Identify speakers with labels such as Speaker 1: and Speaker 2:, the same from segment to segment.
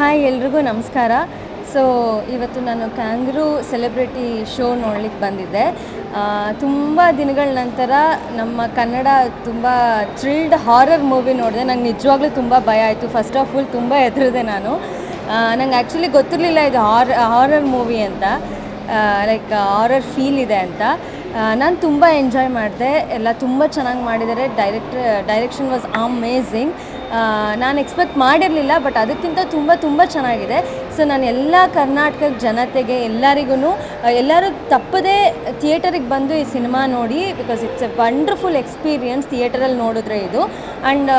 Speaker 1: Hi ಎಲ್ರಿಗೂ ನಮಸ್ಕಾರ. So ಇವತ್ತು ನಾನು ಕ್ಯಾಂಗ್ರೂ ಸೆಲೆಬ್ರಿಟಿ ಶೋ ನೋಡ್ಲಿಕ್ಕೆ ಬಂದಿದ್ದೆ. ತುಂಬ ದಿನಗಳ ನಂತರ ನಮ್ಮ ಕನ್ನಡ ತುಂಬ ಥ್ರಿಲ್ಡ್ ಹಾರರ್ ಮೂವಿ ನೋಡಿದೆ. ನಂಗೆ ನಿಜವಾಗ್ಲೂ ತುಂಬ ಭಯ ಆಯಿತು. ಫಸ್ಟ್ ಆಫ್ ಆಲ್ ತುಂಬ ಹೆದರಿದೆ ನಾನು. ನಂಗೆ ಆ್ಯಕ್ಚುಲಿ ಗೊತ್ತಿರಲಿಲ್ಲ ಇದು ಹಾರ್, ಹಾರರ್ ಮೂವಿ ಅಂತ. ಲೈಕ್ ಹಾರರ್ ಫೀಲ್ ಇದೆ ಅಂತ. ನಾನು ತುಂಬ ಎಂಜಾಯ್ ಮಾಡಿದೆ. ಎಲ್ಲ ತುಂಬ ಚೆನ್ನಾಗಿ ಮಾಡಿದ್ದಾರೆ. ಡೈರೆಕ್ಟ್ ಡೈರೆಕ್ಷನ್ ವಾಸ್ ಅಮೇಝಿಂಗ್ ನಾನು ಎಕ್ಸ್ಪೆಕ್ಟ್ ಮಾಡಿರಲಿಲ್ಲ ಬಟ್ ಅದಕ್ಕಿಂತ ತುಂಬ ತುಂಬ ಚೆನ್ನಾಗಿದೆ. ಸೊ ನಾನು ಎಲ್ಲ ಕರ್ನಾಟಕದ ಜನತೆಗೆ ಎಲ್ಲರಿಗೂ ಎಲ್ಲರೂ ತಪ್ಪದೇ ಥಿಯೇಟರಿಗೆ ಬಂದು ಈ ಸಿನಿಮಾ ನೋಡಿ because it's a wonderful experience ಥಿಯೇಟರಲ್ಲಿ ನೋಡಿದ್ರೆ ಇದು. ಆ್ಯಂಡ್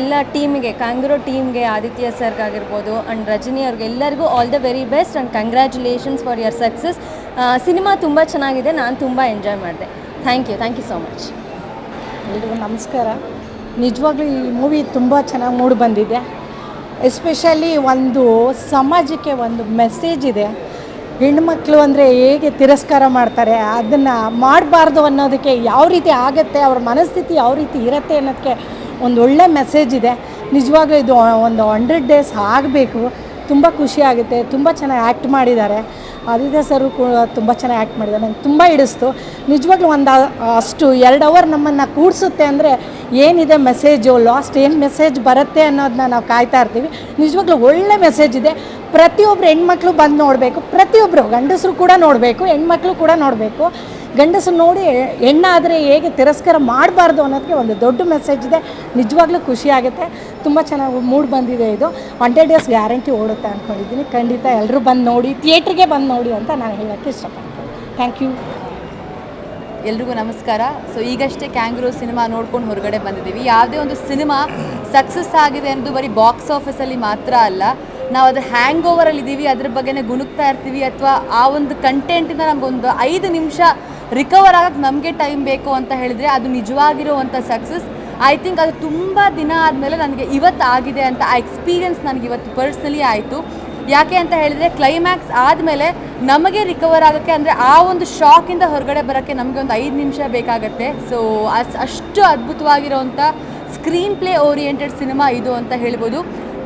Speaker 1: ಎಲ್ಲ ಟೀಮ್ಗೆ ಕಾಂಗ್ರೋ ಟೀಮ್ಗೆ ಆದಿತ್ಯ ಸರ್ಗಾಗಿರ್ಬೋದು ಆ್ಯಂಡ್ ರಜನಿ ಅವ್ರಿಗೆ ಎಲ್ಲರಿಗೂ all the very best and congratulations for your success cinema ತುಂಬ ಚೆನ್ನಾಗಿದೆ, ನಾನು ತುಂಬ ಎಂಜಾಯ್ ಮಾಡಿದೆ. Thank you thank you so much
Speaker 2: ಎಲ್ರಿಗೂ ನಮಸ್ಕಾರ. ನಿಜವಾಗ್ಲೂ ಈ ಮೂವಿ ತುಂಬ ಚೆನ್ನಾಗಿ ಮೂಡಿ ಬಂದಿದೆ. ಎಸ್ಪೆಷಲಿ ಒಂದು ಸಮಾಜಕ್ಕೆ ಒಂದು ಮೆಸೇಜ್ ಇದೆ. ಹೆಣ್ಮಕ್ಳು ಅಂದರೆ ಹೇಗೆ ತಿರಸ್ಕಾರ ಮಾಡ್ತಾರೆ, ಅದನ್ನು ಮಾಡಬಾರ್ದು ಅನ್ನೋದಕ್ಕೆ ಯಾವ ರೀತಿ ಆಗುತ್ತೆ, ಅವ್ರ ಮನಸ್ಥಿತಿ ಯಾವ ರೀತಿ ಇರುತ್ತೆ ಅನ್ನೋದಕ್ಕೆ ಒಂದು ಒಳ್ಳೆ ಮೆಸೇಜ್ ಇದೆ. ನಿಜವಾಗ್ಲೂ ಇದು ಒಂದು ಹಂಡ್ರೆಡ್ ಡೇಸ್ ಆಗಬೇಕು. ತುಂಬ ಖುಷಿ ಆಗುತ್ತೆ. ತುಂಬ ಚೆನ್ನಾಗಿ ಆ್ಯಕ್ಟ್ ಮಾಡಿದ್ದಾರೆ. ಆದಿತ್ಯ ಸರ್ ಕೂಡ ತುಂಬ ಚೆನ್ನಾಗಿ ಆ್ಯಕ್ಟ್ ಮಾಡಿದ್ದಾರೆ. ನಂಗೆ ತುಂಬ ಹಿಡಿಸ್ತು. ನಿಜವಾಗ್ಲೂ ಒಂದು ಅಷ್ಟು ಎರಡು ಅವರ್ ನಮ್ಮನ್ನು ಕೂಡಿಸುತ್ತೆ ಅಂದರೆ ಏನಿದೆ ಮೆಸೇಜು ಲಾಸ್ಟ್ ಏನು ಮೆಸೇಜ್ ಬರುತ್ತೆ ಅನ್ನೋದನ್ನ ನಾವು ಕಾಯ್ತಾ ಇರ್ತೀವಿ. ನಿಜವಾಗ್ಲೂ ಒಳ್ಳೆ ಮೆಸೇಜ್ ಇದೆ. ಪ್ರತಿಯೊಬ್ಬರು ಹೆಣ್ಮಕ್ಳು ಬಂದು ನೋಡಬೇಕು. ಪ್ರತಿಯೊಬ್ಬರು ಗಂಡಸರು ಕೂಡ ನೋಡಬೇಕು, ಹೆಣ್ಮಕ್ಳು ಕೂಡ ನೋಡಬೇಕು. ಗಂಡಸರು ನೋಡಿ ಹೆಣ್ಣಾದರೆ ಹೇಗೆ ತಿರಸ್ಕಾರ ಮಾಡಬಾರ್ದು ಅನ್ನೋದಕ್ಕೆ ಒಂದು ದೊಡ್ಡ ಮೆಸೇಜ್ ಇದೆ. ನಿಜವಾಗ್ಲೂ ಖುಷಿ ಆಗುತ್ತೆ. ತುಂಬ ಚೆನ್ನಾಗಿ ಮೂಡ್ ಬಂದಿದೆ ಇದು. ಹಂಡ್ರೆಡ್ ಡೇಸ್ ಗ್ಯಾರಂಟಿ ಓಡುತ್ತೆ ಅಂದ್ಕೊಂಡಿದ್ದೀನಿ ಖಂಡಿತ ಎಲ್ಲರೂ ಬಂದು ನೋಡಿ ಥಿಯೇಟ್ರಿಗೆ ಬಂದು ನೋಡಿ ಅಂತ ನಾನು ಹೇಳೋಕ್ಕೆ ಇಷ್ಟಪಡ್ತೀನಿ. ಥ್ಯಾಂಕ್ ಯು
Speaker 3: ಎಲ್ರಿಗೂ ನಮಸ್ಕಾರ. ಸೊ ಈಗಷ್ಟೇ ಕ್ಯಾಂಗ್ರೂ ಸಿನಿಮಾ ನೋಡ್ಕೊಂಡು ಹೊರಗಡೆ ಬಂದಿದ್ದೀವಿ. ಯಾವುದೇ ಒಂದು ಸಿನಿಮಾ ಸಕ್ಸಸ್ ಆಗಿದೆ ಎಂದು ಬರೀ ಬಾಕ್ಸ್ ಆಫೀಸಲ್ಲಿ ಮಾತ್ರ ಅಲ್ಲ, ನಾವು ಅದು ಹ್ಯಾಂಗ್ ಓವರಲ್ಲಿ ಇದ್ದೀವಿ ಅದ್ರ ಬಗ್ಗೆನೇ ಗುಣುಕ್ತಾ ಇರ್ತೀವಿ. ಅಥವಾ ಆ ಒಂದು ಕಂಟೆಂಟಿಂದ ನಮಗೊಂದು ಐದು ನಿಮಿಷ ರಿಕವರ್ ಆಗೋಕ್ಕೆ ನಮಗೆ ಟೈಮ್ ಬೇಕು ಅಂತ ಹೇಳಿದರೆ ಅದು ನಿಜವಾಗಿರುವಂಥ ಸಕ್ಸಸ್ ಐ ಥಿಂಕ್ ಅದು ತುಂಬ ದಿನ ಆದಮೇಲೆ ನನಗೆ ಇವತ್ತು ಆಗಿದೆ ಅಂತ ಆ ಎಕ್ಸ್ಪೀರಿಯನ್ಸ್ ನನಗೆ ಇವತ್ತು ಪರ್ಸ್ನಲಿ ಆಯಿತು. ಯಾಕೆ ಅಂತ ಹೇಳಿದರೆ ಕ್ಲೈಮ್ಯಾಕ್ಸ್ ಆದಮೇಲೆ ನಮಗೆ ರಿಕವರ್ ಆಗೋಕ್ಕೆ ಅಂದರೆ ಆ ಒಂದು ಶಾಕಿಂದ ಹೊರಗಡೆ ಬರೋಕ್ಕೆ ನಮಗೆ ಒಂದು ಐದು ನಿಮಿಷ ಬೇಕಾಗತ್ತೆ. ಸೊ ಅಷ್ಟು ಅದ್ಭುತವಾಗಿರೋವಂಥ ಸ್ಕ್ರೀನ್ ಪ್ಲೇ ಓರಿಯೆಂಟೆಡ್ ಸಿನಿಮಾ ಇದು ಅಂತ ಹೇಳ್ಬೋದು.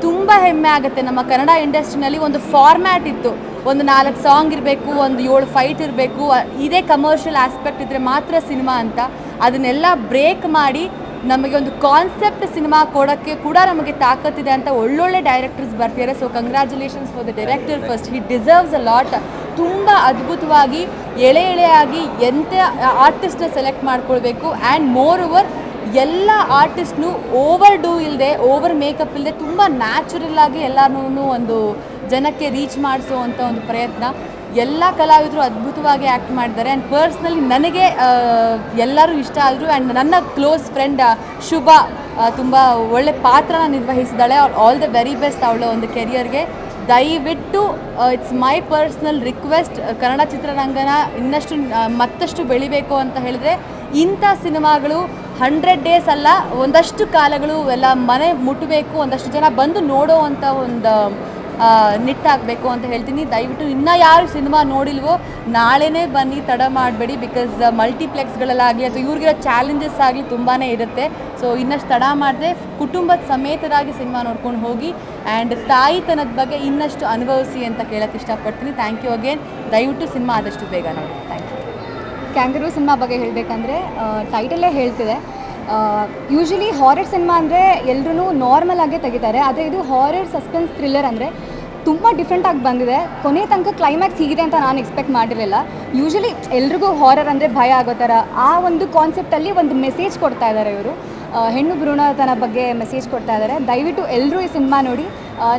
Speaker 3: ತುಂಬ ಹೆಮ್ಮೆ ಆಗುತ್ತೆ. ನಮ್ಮ ಕನ್ನಡ ಇಂಡಸ್ಟ್ರಿನಲ್ಲಿ ಒಂದು ಫಾರ್ಮ್ಯಾಟ್ ಇತ್ತು. ಒಂದು ನಾಲ್ಕು ಸಾಂಗ್ ಇರಬೇಕು ಒಂದು ಏಳು ಫೈಟ್ ಇರಬೇಕು ಇದೇ ಕಮರ್ಷಿಯಲ್ ಆಸ್ಪೆಕ್ಟ್ ಇದ್ದರೆ ಮಾತ್ರ ಸಿನಿಮಾ ಅಂತ. ಅದನ್ನೆಲ್ಲ ಬ್ರೇಕ್ ಮಾಡಿ ನಮಗೆ ಒಂದು ಕಾನ್ಸೆಪ್ಟ್ ಸಿನಿಮಾ ಕೊಡೋಕ್ಕೆ ಕೂಡ ನಮಗೆ ತಾಕತ್ತಿದೆ ಅಂತ ಒಳ್ಳೊಳ್ಳೆ ಡೈರೆಕ್ಟರ್ಸ್ ಬರ್ತಿದ್ದಾರೆ. So congratulations for the director first he deserves a lot ತುಂಬ ಅದ್ಭುತವಾಗಿ ಎಳೆ ಎಳೆಯಾಗಿ ಎಂಥ ಆರ್ಟಿಸ್ಟ್ನ ಸೆಲೆಕ್ಟ್ ಮಾಡ್ಕೊಳ್ಬೇಕು. ಆ್ಯಂಡ್ ಮೋರ್ ಓವರ್ ಎಲ್ಲ ಆರ್ಟಿಸ್ಟ್ನು ಓವರ್ ಡೂ ಇಲ್ಲದೆ ಓವರ್ ಮೇಕಪ್ ಇಲ್ಲದೆ ತುಂಬ ನ್ಯಾಚುರಲ್ ಆಗಿ ಎಲ್ಲನೂ ಒಂದು ಜನಕ್ಕೆ ರೀಚ್ ಮಾಡಿಸುವಂಥ ಒಂದು ಪ್ರಯತ್ನ ಎಲ್ಲ ಕಲಾವಿದರು ಅದ್ಭುತವಾಗಿ ಆ್ಯಕ್ಟ್ ಮಾಡಿದ್ದಾರೆ. ಆ್ಯಂಡ್ ಪರ್ಸ್ನಲಿ ನನಗೆ ಎಲ್ಲರೂ ಇಷ್ಟ ಆದರು ಆ್ಯಂಡ್ ನನ್ನ ಕ್ಲೋಸ್ ಫ್ರೆಂಡ್ ಶುಭ ತುಂಬ ಒಳ್ಳೆ ಪಾತ್ರನ ನಿರ್ವಹಿಸಿದ್ದಾಳೆ. ಆಲ್ ದ ವೆರಿ ಬೆಸ್ಟ್ ಅವಳ ಒಂದು ಕೆರಿಯರ್ಗೆ ದಯವಿಟ್ಟು it's my personal request Kannada ಚಿತ್ರರಂಗನ ಇನ್ನಷ್ಟು ಮತ್ತಷ್ಟು ಬೆಳಿಬೇಕು ಅಂತ ಹೇಳಿದ್ರೆ, ಇಂಥ ಸಿನಿಮಾಗಳು ಹಂಡ್ರೆಡ್ ಡೇಸ್ ಅಲ್ಲ, ಒಂದಷ್ಟು ಕಾಲಗಳು ಎಲ್ಲ ಮನೆ ಮುಟ್ಟಬೇಕು ಒಂದಷ್ಟು ಜನ ಬಂದು ನೋಡೋ ಅಂಥ ಒಂದು ನಿಟ್ಟಾಗಬೇಕು ಅಂತ ಹೇಳ್ತೀನಿ. ದಯವಿಟ್ಟು ಇನ್ನೂ ಯಾರು ಸಿನಿಮಾ ನೋಡಿಲ್ವೋ ನಾಳೆನೇ ಬನ್ನಿ, ತಡ ಮಾಡಬೇಡಿ ಬಿಕಾಸ್ ಮಲ್ಟಿಪ್ಲೆಕ್ಸ್ಗಳಲ್ಲಾಗಲಿ ಅಥವಾ ಇವ್ರಿಗಿರೋ ಚಾಲೆಂಜಸ್ ಆಗಲಿ ತುಂಬಾ ಇರುತ್ತೆ. ಸೊ ಇನ್ನಷ್ಟು ತಡ ಮಾಡದೆ, ಕುಟುಂಬದ ಸಮೇತರಾಗಿ ಸಿನಿಮಾ ನೋಡ್ಕೊಂಡು ಹೋಗಿ ಆ್ಯಂಡ್ ತಾಯಿತನದ ಬಗ್ಗೆ ಇನ್ನಷ್ಟು ಅನುಭವಿಸಿ ಅಂತ ಕೇಳೋಕ್ಕೆ ಇಷ್ಟಪಡ್ತೀನಿ. ಥ್ಯಾಂಕ್ ಯು ಅಗೇನ್ ದಯವಿಟ್ಟು ಸಿನಿಮಾ ಆದಷ್ಟು ಬೇಗ ನೋಡಿ. ಥ್ಯಾಂಕ್ ಯು
Speaker 4: ಕ್ಯಾಂಗರೂ ಸಿನಿಮಾ ಬಗ್ಗೆ ಹೇಳಬೇಕಂದ್ರೆ ಟೈಟಲೇ ಹೇಳ್ತಿದೆ. ಯೂಶಲಿ ಹಾರರ್ ಸಿನಿಮಾ ಅಂದರೆ ಎಲ್ಲರೂ ನಾರ್ಮಲ್ ಆಗೇ ತೆಗಿತಾರೆ. ಆದರೆ ಇದು ಹಾರರ್ ಸಸ್ಪೆನ್ಸ್ ಥ್ರಿಲ್ಲರ್ ಅಂದರೆ ತುಂಬ ಡಿಫ್ರೆಂಟಾಗಿ ಬಂದಿದೆ. ಕೊನೆ ತನಕ ಕ್ಲೈಮ್ಯಾಕ್ಸ್ ಹೀಗಿದೆ ಅಂತ ನಾನು ಎಕ್ಸ್ಪೆಕ್ಟ್ ಮಾಡಿರಲಿಲ್ಲ. ಯೂಶಲಿ ಎಲ್ರಿಗೂ ಹಾರರ್ ಅಂದರೆ ಭಯ ಆಗೋ ಥರ ಆ ಒಂದು ಕಾನ್ಸೆಪ್ಟಲ್ಲಿ ಒಂದು ಮೆಸೇಜ್ ಕೊಡ್ತಾ ಇದ್ದಾರೆ ಇವರು. ಹೆಣ್ಣು ಭ್ರೂಣತನ ಬಗ್ಗೆ ಮೆಸೇಜ್ ಕೊಡ್ತಾ ಇದ್ದಾರೆ ದಯವಿಟ್ಟು ಎಲ್ಲರೂ ಈ ಸಿನಿಮಾ ನೋಡಿ.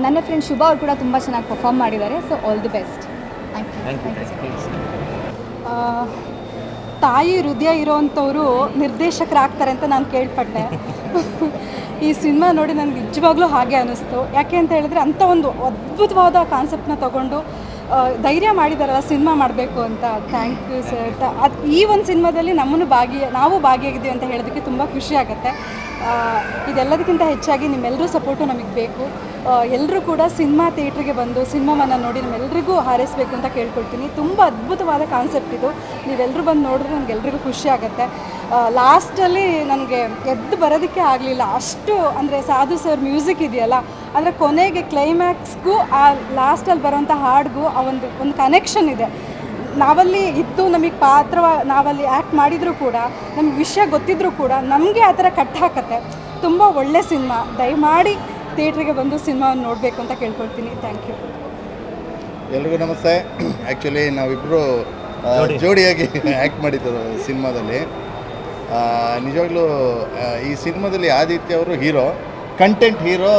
Speaker 4: ನನ್ನ ಫ್ರೆಂಡ್ ಶುಭ ಅವ್ರು ಕೂಡ ತುಂಬ ಚೆನ್ನಾಗಿ ಪರ್ಫಾರ್ಮ್ ಮಾಡಿದ್ದಾರೆ. So all the best thank you
Speaker 2: ತಾಯಿ ಹೃದಯ ಇರೋವಂಥವ್ರು ನಿರ್ದೇಶಕರಾಗ್ತಾರೆ ಅಂತ ನಾನು ಕೇಳ್ಪಟ್ಟೆ. ಈ ಸಿನಿಮಾ ನೋಡಿ ನನಗೆ ನಿಜವಾಗ್ಲೂ ಹಾಗೆ ಅನ್ನಿಸ್ತು. ಯಾಕೆ ಅಂತ ಹೇಳಿದ್ರೆ ಅಂಥ ಒಂದು ಅದ್ಭುತವಾದ ಕಾನ್ಸೆಪ್ಟನ್ನ ತಗೊಂಡು ಧೈರ್ಯ ಮಾಡಿದಾರಲ್ಲ ಸಿನಿಮಾ ಮಾಡಬೇಕು ಅಂತ. ಥ್ಯಾಂಕ್ ಯು ಸರ್ ಅದು ಈ ಒಂದು ಸಿನಿಮಾದಲ್ಲಿ ನಮ್ಮನ್ನು ಭಾಗಿ ನಾವು ಭಾಗಿಯಾಗಿದ್ದೀವಿ ಅಂತ ಹೇಳೋದಕ್ಕೆ ತುಂಬ ಖುಷಿ ಆಗುತ್ತೆ. ಆ, ಇದೆಲ್ಲದಕ್ಕಿಂತ ಹೆಚ್ಚಾಗಿ ನಿಮ್ಮೆಲ್ಲರೂ ಸಪೋರ್ಟು ನಮಗೆ ಬೇಕು. ಎಲ್ಲರೂ ಕೂಡ ಸಿನಿಮಾ ಥಿಯೇಟ್ರಿಗೆ ಬಂದು ಸಿನಿಮಾವನ್ನು ನೋಡಿ ನಮ್ಮೆಲ್ಲರಿಗೂ ಹಾರೈಸಬೇಕು ಅಂತ ಕೇಳ್ಕೊಳ್ತೀನಿ. ತುಂಬ ಅದ್ಭುತವಾದ ಕಾನ್ಸೆಪ್ಟ್ ಇದು. ನೀವೆಲ್ಲರೂ ಬಂದು ನೋಡಿದ್ರೆ ನನಗೆಲ್ರಿಗೂ ಖುಷಿ ಆಗುತ್ತೆ. ಲಾಸ್ಟಲ್ಲಿ ನನಗೆ ಎದ್ದು ಬರೋದಕ್ಕೆ ಆಗಲಿಲ್ಲ. ಅಷ್ಟು ಅಂದರೆ ಸಾಧು ಸರ್ ಮ್ಯೂಸಿಕ್ ಇದೆಯಲ್ಲ,
Speaker 5: ಅಂದರೆ ಕೊನೆಗೆ ಕ್ಲೈಮ್ಯಾಕ್ಸ್ಗೂ ಆ ಲಾಸ್ಟಲ್ಲಿ ಬರೋಂಥ ಹಾಡಿಗೂ ಆ ಒಂದು ಒಂದು ಕನೆಕ್ಷನ್ ಇದೆ. ನಾವಲ್ಲಿ ಇದ್ದು ನಮಗೆ ಪಾತ್ರ ನಾವಲ್ಲಿ ಆ್ಯಕ್ಟ್ ಮಾಡಿದರೂ ಕೂಡ ನಮಗೆ ವಿಷಯ ಗೊತ್ತಿದ್ರೂ ಕೂಡ ನಮಗೆ ಆ ಥರ ಕಟ್ ಹಾಕತ್ತೆ. ತುಂಬ ಒಳ್ಳೆ ಸಿನಿಮಾ. ದಯಮಾಡಿ ಥಿಯೇಟ್ರಿಗೆ ಬಂದು ಸಿನಿಮಾವನ್ನು ನೋಡಬೇಕು ಅಂತ ಕೇಳ್ಕೊಳ್ತೀನಿ. Thank you.
Speaker 6: ಎಲ್ರಿಗೂ ನಮಸ್ತೆ. ಆ್ಯಕ್ಚುಲಿ ನಾವಿಬ್ಬರು ಜೋಡಿಯಾಗಿ ಆ್ಯಕ್ಟ್ ಮಾಡಿದ್ದು ಸಿನಿಮಾದಲ್ಲಿ. ನಿಜವಾಗ್ಲೂ ಈ ಸಿನಿಮಾದಲ್ಲಿ ಆದಿತ್ಯ ಅವರು ಹೀರೋ ಕಂಟೆಂಟ್ ಹೀರೋ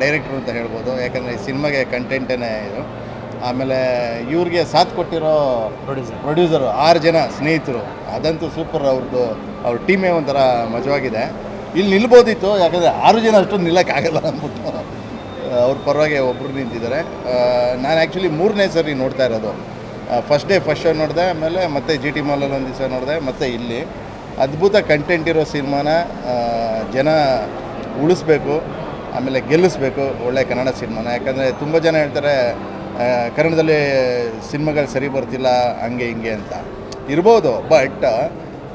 Speaker 6: ಡೈರೆಕ್ಟ್ರು ಅಂತ ಹೇಳ್ಬೋದು. ಯಾಕಂದರೆ ಈ ಸಿನಿಮಾಗೆ ಕಂಟೆಂಟೇ ಇದು. ಆಮೇಲೆ ಇವ್ರಿಗೆ ಸಾಥ್ ಕೊಟ್ಟಿರೋ ಪ್ರೊಡ್ಯೂಸರ್. ಪ್ರೊಡ್ಯೂಸರು ಆರು ಜನ ಸ್ನೇಹಿತರು. ಅದಂತೂ ಸೂಪರ್ ಅವ್ರದ್ದು ಅವ್ರ ಟೀಮೇ ಒಂಥರ ಮಜವಾಗಿದೆ. ಇಲ್ಲಿ ನಿಲ್ಬೋದಿತ್ತು ಯಾಕಂದರೆ ಆರು ಜನ ಅಷ್ಟು ನಿಲ್ಲೋಕ್ಕಾಗಲ್ಲ ಅಂದ್ಬಿಟ್ಟು ಅವ್ರ ಪರವಾಗಿ ಒಬ್ಬರು ನಿಂತಿದ್ದಾರೆ. ನಾನು ಆ್ಯಕ್ಚುಲಿ ಮೂರನೇ ಸರಿ ನೋಡ್ತಾ ಇರೋದು. ಫಸ್ಟ್ ಡೇ ಫಸ್ಟ್ ಶೋ ನೋಡಿದೆ ಆಮೇಲೆ ಮತ್ತೆ ಜಿ ಟಿ ಮಾಲಲ್ಲಿ ಒಂದು ದಿವಸ ನೋಡಿದೆ ಮತ್ತು ಇಲ್ಲಿ. ಅದ್ಭುತ ಕಂಟೆಂಟ್ ಇರೋ ಸಿನಿಮಾನ ಜನ ಉಳಿಸ್ಬೇಕು ಆಮೇಲೆ ಗೆಲ್ಲಿಸ್ಬೇಕು ಒಳ್ಳೆ ಕನ್ನಡ ಸಿನಿಮಾನ. ಯಾಕಂದರೆ ತುಂಬ ಜನ ಹೇಳ್ತಾರೆ ಕನ್ನಡದಲ್ಲಿ ಸಿನಿಮಾಗಳು ಸರಿ ಬರ್ತಿಲ್ಲ, ಹಂಗೆ ಹಿಂಗೆ ಅಂತ. ಇರ್ಬೋದು ಬಟ್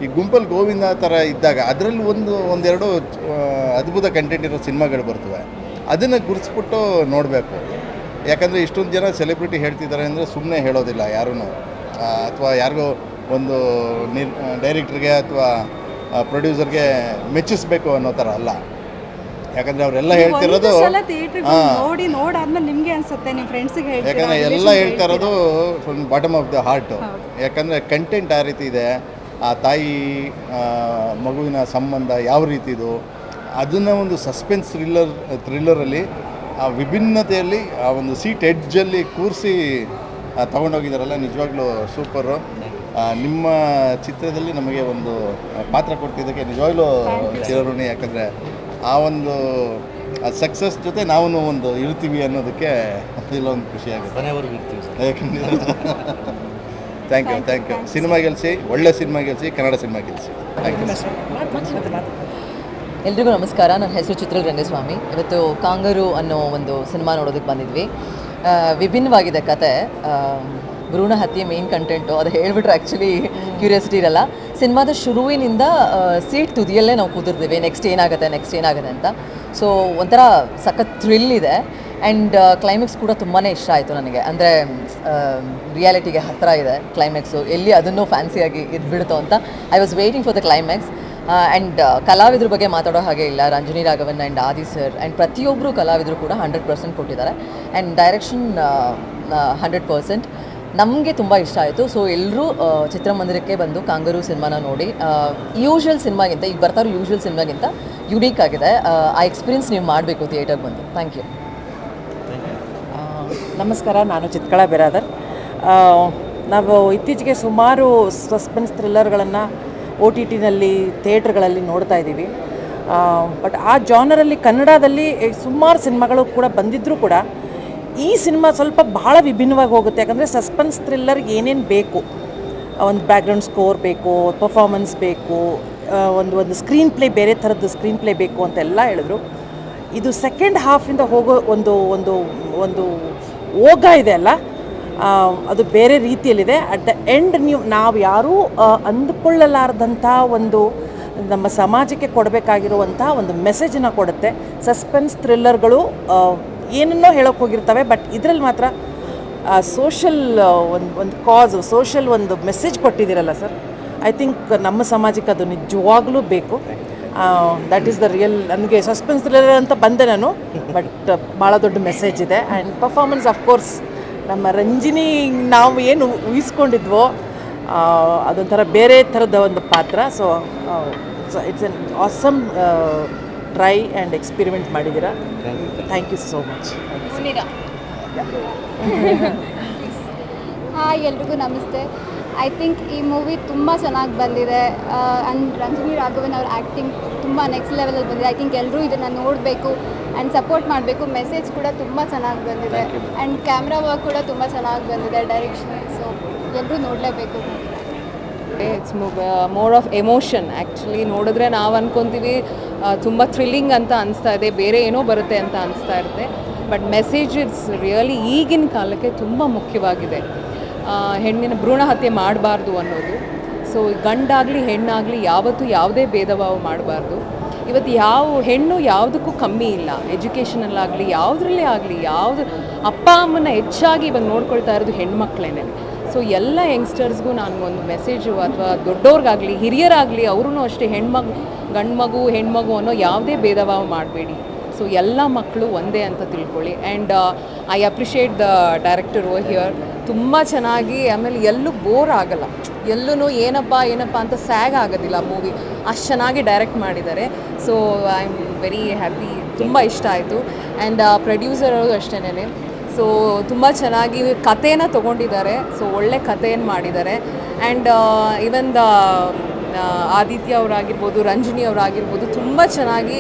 Speaker 6: ಈ ಗುಂಪಲ್ಲಿ ಗೋವಿಂದ ಥರ ಇದ್ದಾಗ ಅದರಲ್ಲಿ ಒಂದು, ಒಂದೆರಡು ಅದ್ಭುತ ಕಂಟೆಂಟ್ ಇರೋ ಸಿನಿಮಾಗಳು ಬರ್ತವೆ. ಅದನ್ನು ಗುರುತಿಸ್ಬಿಟ್ಟು ನೋಡಬೇಕು. ಯಾಕಂದರೆ ಇಷ್ಟೊಂದು ಜನ ಸೆಲೆಬ್ರಿಟಿ ಹೇಳ್ತಿದ್ದಾರೆ ಅಂದರೆ ಸುಮ್ಮನೆ ಹೇಳೋದಿಲ್ಲ ಯಾರೂ ಅಥವಾ ಯಾರಿಗೂ ಒಂದು ನಿರ್ ಡೈರೆಕ್ಟ್ರಿಗೆ ಅಥವಾ ಪ್ರೊಡ್ಯೂಸರ್ಗೆ ಮೆಚ್ಚಿಸ್ಬೇಕು ಅನ್ನೋ ಥರ ಅಲ್ಲ. ಯಾಕಂದರೆ ಅವರೆಲ್ಲ ಹೇಳ್ತಿರೋದು
Speaker 5: ನೋಡಿ ನೋಡಾದ್ಮೇಲೆ ನಿಮಗೆ ಅನ್ಸುತ್ತೆ ನಿಮ್ಮ ಫ್ರೆಂಡ್ಸಿಗೆ
Speaker 6: ಯಾಕಂದರೆ ಎಲ್ಲ ಹೇಳ್ತಾ ಇರೋದು from bottom of the heart ಯಾಕಂದ್ರೆ ಕಂಟೆಂಟ್ ಆ ರೀತಿ ಇದೆ ಆ ತಾಯಿ ಮಗುವಿನ ಸಂಬಂಧ ಯಾವ ರೀತಿದು ಅದನ್ನು ಒಂದು ಸಸ್ಪೆನ್ಸ್ ಥ್ರಿಲ್ಲರ್ ಥ್ರಿಲ್ಲರಲ್ಲಿ ಆ ವಿಭಿನ್ನತೆಯಲ್ಲಿ ಆ ಒಂದು ಸೀಟ್ ಎಡ್ಜಲ್ಲಿ ಕೂರಿಸಿ ತಗೊಂಡೋಗಿದ್ದಾರಲ್ಲ ನಿಜವಾಗ್ಲೂ ಸೂಪರು ನಿಮ್ಮ ಚಿತ್ರದಲ್ಲಿ ನಮಗೆ ಒಂದು ಪಾತ್ರ ಕೊಡ್ತಿದ್ದಕ್ಕೆ ನಿಜವಾಗ್ಲೂ ಚಿರಋಣಿ ಯಾಕಂದರೆ ಆ ಒಂದು ಸಕ್ಸಸ್ ಜೊತೆ ನಾವು ಒಂದು ಇರ್ತೀವಿ ಅನ್ನೋದಕ್ಕೆ ಇಲ್ಲೊಂದು ಖುಷಿ ಆಗುತ್ತೆ. Thank you thank you cinema ಗೆಲ್ಸಿ ಒಳ್ಳೆ ಸಿನಿಮಾ ಗೆಲ್ಸಿ ಕನ್ನಡ ಸಿನಿಮಾ ಗೆಲ್ಸಿ. ಥ್ಯಾಂಕ್ ಯು
Speaker 7: ಎಲ್ರಿಗೂ ನಮಸ್ಕಾರ. ನನ್ನ ಹೆಸರು ಚಿತ್ರ ರಂಗಸ್ವಾಮಿ ಇವತ್ತು ಕಾಂಗರು ಅನ್ನೋ ಒಂದು ಸಿನಿಮಾ ನೋಡೋದಕ್ಕೆ ಬಂದಿದ್ವಿ. ವಿಭಿನ್ನವಾಗಿದೆ ಕತೆ. ಆ, ಭ್ರೂಣ ಹತ್ಯೆ ಮೇನ್ ಕಂಟೆಂಟು ಅದು ಹೇಳಿಬಿಟ್ರೆ ಆ್ಯಕ್ಚುಲಿ ಕ್ಯೂರಿಯಾಸಿಟಿ ಇರಲ್ಲ. ಸಿನಿಮಾದ ಶುರುವಿನಿಂದ ಸೀಟ್ ತುದಿಯಲ್ಲೇ ನಾವು ಕೂತಿರ್ತೀವಿ. ನೆಕ್ಸ್ಟ್ ಏನಾಗುತ್ತೆ ನೆಕ್ಸ್ಟ್ ಏನಾಗುತ್ತೆ ಅಂತ. ಸೊ ಒಂಥರ ಸಖತ್ ಥ್ರಿಲ್ ಇದೆ. ಆ್ಯಂಡ್ ಕ್ಲೈಮ್ಯಾಕ್ಸ್ ಕೂಡ ತುಂಬಾ ಇಷ್ಟ ಆಯಿತು ನನಗೆ. ಅಂದರೆ ರಿಯಾಲಿಟಿಗೆ ಹತ್ತಿರ ಇದೆ ಕ್ಲೈಮ್ಯಾಕ್ಸು ಎಲ್ಲಿ ಅದನ್ನು ಫ್ಯಾನ್ಸಿಯಾಗಿ ಇದ್ಬಿಡ್ತು ಅಂತ. I was waiting for the climax and ಕಲಾವಿದ್ರ ಬಗ್ಗೆ ಮಾತಾಡೋ ಹಾಗೆ ಇಲ್ಲ. Ranjani Raghavan and Adi sir and ಪ್ರತಿಯೊಬ್ಬರು ಕಲಾವಿದರು ಕೂಡ ಹಂಡ್ರೆಡ್ ಪರ್ಸೆಂಟ್ ಕೊಟ್ಟಿದ್ದಾರೆ. ಆ್ಯಂಡ್ ಡೈರೆಕ್ಷನ್ ಹಂಡ್ರೆಡ್ ಪರ್ಸೆಂಟ್ ನಮಗೆ ತುಂಬ ಇಷ್ಟ ಆಯಿತು. ಸೊ ಎಲ್ಲರೂ ಚಿತ್ರಮಂದಿರಕ್ಕೆ ಬಂದು ಕಾಂಗರು ಸಿನಿಮಾನ ನೋಡಿ ಯೂಶ್ವಲ್ ಸಿನಿಮಾಗಿಂತ ಈಗ ಬರ್ತಾರೋ ಯೂಶ್ವಲ್ ಸಿನಿಮಾಗಿಂತ ಯುನೀಕ್ ಆಗಿದೆ. ಆ, ಎಕ್ಸ್ಪೀರಿಯನ್ಸ್ ನೀವು ಮಾಡಬೇಕು ಥಿಯೇಟರ್ಗೆ ಬಂದು. ಥ್ಯಾಂಕ್ ಯು
Speaker 8: ನಮಸ್ಕಾರ ನಾನು ಚಿತ್ಕಳ ಬಿರಾದರ್. ನಾವು ಇತ್ತೀಚೆಗೆ ಸುಮಾರು ಸಸ್ಪೆನ್ಸ್ ಥ್ರಿಲ್ಲರ್ಗಳನ್ನು ಒ ಟಿ ಟಿನಲ್ಲಿ ಥಿಯೇಟ್ರ್ಗಳಲ್ಲಿ ನೋಡ್ತಾ ಇದ್ದೀವಿ. ಬಟ್ ಆ ಜಾನರಲ್ಲಿ ಕನ್ನಡದಲ್ಲಿ ಸುಮಾರು ಸಿನಿಮಾಗಳು ಕೂಡ ಬಂದಿದ್ದರೂ ಕೂಡ ಈ ಸಿನಿಮಾ ಸ್ವಲ್ಪ ಭಾಳ ವಿಭಿನ್ನವಾಗಿ ಹೋಗುತ್ತೆ. ಯಾಕಂದರೆ ಸಸ್ಪೆನ್ಸ್ ಥ್ರಿಲ್ಲರ್ಗೆ ಏನೇನು ಬೇಕು ಒಂದು ಬ್ಯಾಕ್ಗ್ರೌಂಡ್ ಸ್ಕೋರ್ ಬೇಕು, ಪರ್ಫಾರ್ಮೆನ್ಸ್ ಬೇಕು ಒಂದು ಒಂದು ಸ್ಕ್ರೀನ್ ಪ್ಲೇ ಬೇರೆ ಥರದ್ದು ಸ್ಕ್ರೀನ್ ಪ್ಲೇ ಬೇಕು ಅಂತೆಲ್ಲ ಹೇಳಿದ್ರು. ಇದು ಸೆಕೆಂಡ್ ಹಾಫಿಂದ ಹೋಗೋ ಒಂದು ಒಂದು ಒಂದು ಓಗ ಇದೆ ಅಲ್ಲ ಅದು ಬೇರೆ ರೀತಿಯಲ್ಲಿದೆ. ಅಟ್ ದ ಎಂಡ್ ನೀವು, ನಾವು ಯಾರೂ ಅಂದುಕೊಳ್ಳಲಾರ್ದಂಥ ಒಂದು, ನಮ್ಮ ಸಮಾಜಕ್ಕೆ ಕೊಡಬೇಕಾಗಿರುವಂಥ ಒಂದು ಮೆಸೇಜನ್ನು ಕೊಡುತ್ತೆ. ಸಸ್ಪೆನ್ಸ್ ಥ್ರಿಲ್ಲರ್ಗಳು ಏನನ್ನೋ ಹೇಳೋಕೆ ಹೋಗಿರ್ತವೆ ಬಟ್ ಇದರಲ್ಲಿ ಮಾತ್ರ ಸೋಷಲ್ ಒಂದು ಒಂದು ಕಾಸ್ ಸೋಷಲ್ ಒಂದು ಮೆಸೇಜ್ ಕೊಟ್ಟಿದ್ದೀರಲ್ಲ ಸರ್ ಐ ಥಿಂಕ್ ನಮ್ಮ ಸಮಾಜಕ್ಕೆ ಅದು ನಿಜವಾಗ್ಲೂ ಬೇಕು. ದಟ್ ಈಸ್ ದ ರಿಯಲ್ ನನಗೆ ಸಸ್ಪೆನ್ಸ್ ಅಂತ ಬಂದೆ ನಾನು ಬಟ್ ಭಾಳ ದೊಡ್ಡ ಮೆಸೇಜ್ ಇದೆ. ಆ್ಯಂಡ್ ಪರ್ಫಾರ್ಮೆನ್ಸ್ ಅಫ್ಕೋರ್ಸ್ ನಮ್ಮ ರಂಜಿನಿ ನಾವು ಏನು ಊಹಿಸ್ಕೊಂಡಿದ್ವೋ ಅದೊಂಥರ ಬೇರೆ ಥರದ ಒಂದು ಪಾತ್ರ. So it's an awesome try and experiment ಮಾಡಿದ್ದೀರಾ? Thank you so much
Speaker 9: hi ಎಲ್ರಿಗೂ ನಮಸ್ತೆ. ಐ ಥಿಂಕ್ ಈ ಮೂವಿ ತುಂಬ ಚೆನ್ನಾಗಿ ಬಂದಿದೆ. ಆ್ಯಂಡ್ ರಂಜನಿ ರಾಘವನ್ ಅವ್ರ ಆ್ಯಕ್ಟಿಂಗ್ ತುಂಬ ನೆಕ್ಸ್ಟ್ ಲೆವೆಲಲ್ಲಿ ಬಂದಿದೆ. ಐ ಥಿಂಕ್ ಎಲ್ಲರೂ ಇದನ್ನು ನೋಡಬೇಕು ಆ್ಯಂಡ್ ಸಪೋರ್ಟ್ ಮಾಡಬೇಕು. ಮೆಸೇಜ್ ಕೂಡ ತುಂಬ ಚೆನ್ನಾಗಿ ಬಂದಿದೆ. ಆ್ಯಂಡ್ ಕ್ಯಾಮ್ರಾ ವರ್ಕ್ ಕೂಡ ತುಂಬ ಚೆನ್ನಾಗಿ ಬಂದಿದೆ ಡೈರೆಕ್ಷನ್ ಸೊ ಎಲ್ಲರೂ ನೋಡಲೇಬೇಕು.
Speaker 10: It's more of emotion actually ನೋಡಿದ್ರೆ ನಾವು ಅನ್ಕೊತೀವಿ ತುಂಬ ಥ್ರಿಲ್ಲಿಂಗ್ ಅಂತ ಅನಿಸ್ತಾ ಇದೆ. ಬೇರೆ ಏನೋ ಬರುತ್ತೆ ಅಂತ ಅನಿಸ್ತಾ ಇರುತ್ತೆ. ಬಟ್ ಮೆಸೇಜ್ ಇಟ್ಸ್ ರಿಯಲಿ ಈಗಿನ ಕಾಲಕ್ಕೆ ತುಂಬ ಮುಖ್ಯವಾಗಿದೆ. ಹೆಣ್ಣಿನ ಭ್ರೂಣ ಹತ್ಯೆ ಮಾಡಬಾರ್ದು ಅನ್ನೋದು. ಸೊ ಗಂಡಾಗಲಿ, ಹೆಣ್ಣಾಗಲಿ ಯಾವತ್ತೂ ಯಾವುದೇ ಭೇದ ಭಾವ ಮಾಡಬಾರ್ದು. ಇವತ್ತು ಯಾವ ಹೆಣ್ಣು ಯಾವುದಕ್ಕೂ ಕಮ್ಮಿ ಇಲ್ಲ. ಎಜುಕೇಷನಲ್ಲಾಗಲಿ ಯಾವುದ್ರಲ್ಲೇ ಆಗಲಿ, ಯಾವುದು ಅಪ್ಪ ಅಮ್ಮನ ಹೆಚ್ಚಾಗಿ ಇವಾಗ ನೋಡ್ಕೊಳ್ತಾ ಇರೋದು ಹೆಣ್ಮಕ್ಳೇನೆ. ಸೊ ಎಲ್ಲ ಯಂಗ್ಸ್ಟರ್ಸ್ಗೂ ನಾನು ಒಂದು ಮೆಸೇಜು ಅಥವಾ ದೊಡ್ಡವ್ರಿಗಾಗಲಿ ಹಿರಿಯರಾಗಲಿ ಅವ್ರೂ ಅಷ್ಟೇ ಹೆಣ್ಮಗು ಗಂಡು ಮಗು ಹೆಣ್ಮಗು ಅನ್ನೋ ಯಾವುದೇ ಭೇದ ಭಾವ ಮಾಡಬೇಡಿ. ಸೊ ಎಲ್ಲ ಮಕ್ಕಳು ಒಂದೇ ಅಂತ ತಿಳ್ಕೊಳ್ಳಿ. And I appreciate the director oh here ತುಂಬ ಚೆನ್ನಾಗಿ, ಆಮೇಲೆ ಎಲ್ಲೂ ಬೋರ್ ಆಗಲ್ಲ. ಎಲ್ಲೂ ಏನಪ್ಪ ಏನಪ್ಪ ಅಂತ ಸ್ಯಾಗ್ ಆಗೋದಿಲ್ಲ ಮೂವಿ ಅಷ್ಟು ಚೆನ್ನಾಗಿ ಡೈರೆಕ್ಟ್ ಮಾಡಿದ್ದಾರೆ. So I am very happy ತುಂಬ ಇಷ್ಟ ಆಯಿತು. ಆ್ಯಂಡ್ ಪ್ರೊಡ್ಯೂಸರು ಅಷ್ಟೇನೆ ಸೊ ತುಂಬ ಚೆನ್ನಾಗಿ ಕಥೆನ ತೊಗೊಂಡಿದ್ದಾರೆ. ಸೊ ಒಳ್ಳೆ ಕಥೆಯನ್ನು ಮಾಡಿದ್ದಾರೆ. ಆ್ಯಂಡ್ ಈವನ್ ದ ಆದಿತ್ಯ ಅವರಾಗಿರ್ಬೋದು ರಂಜಿನಿ ಅವರಾಗಿರ್ಬೋದು ತುಂಬ ಚೆನ್ನಾಗಿ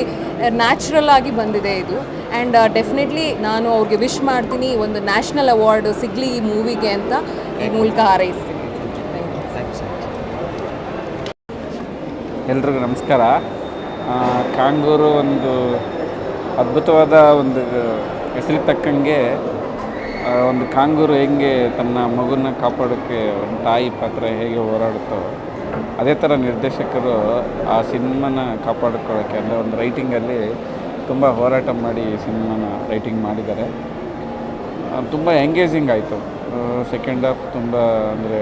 Speaker 10: ನ್ಯಾಚುರಲ್ ಆಗಿ ಬಂದಿದೆ ಇದು. ಆ್ಯಂಡ್ ಡೆಫಿನೆಟ್ಲಿ ನಾನು ಅವ್ರಿಗೆ ವಿಶ್ ಮಾಡ್ತೀನಿ ಒಂದು ನ್ಯಾಷನಲ್ ಅವಾರ್ಡ್ ಸಿಗಲಿ ಈ ಮೂವಿಗೆ ಅಂತ ಈ ಮೂಲಕ ಹಾರೈಸ್ತೀನಿ.
Speaker 11: ಎಲ್ರಿಗೂ ನಮಸ್ಕಾರ. ಕಾಂಗೂರು ಒಂದು ಅದ್ಭುತವಾದ ಒಂದು ಹೆಸರಿಗೆ ತಕ್ಕಂಗೆ ಒಂದು ಕಾಂಗೂರು ಹೆಂಗೆ ತನ್ನ ಮಗುನ ಕಾಪಾಡೋಕ್ಕೆ ಒಂದು ತಾಯಿ ಪಾತ್ರ ಹೇಗೆ ಹೋರಾಡುತ್ತೋ ಅದೇ ಥರ ನಿರ್ದೇಶಕರು ಆ ಸಿನಿಮಾನ ಕಾಪಾಡ್ಕೊಳ್ಳೋಕ್ಕೆ ಅಂದರೆ ಒಂದು ರೈಟಿಂಗಲ್ಲಿ ತುಂಬ ಹೋರಾಟ ಮಾಡಿ ಸಿನಿಮಾನ ರೈಟಿಂಗ್ ಮಾಡಿದ್ದಾರೆ. ತುಂಬ ಎಂಗೇಜಿಂಗ್ ಆಯಿತು. ಸೆಕೆಂಡ್ ಹಾಫ್ ತುಂಬ ಅಂದರೆ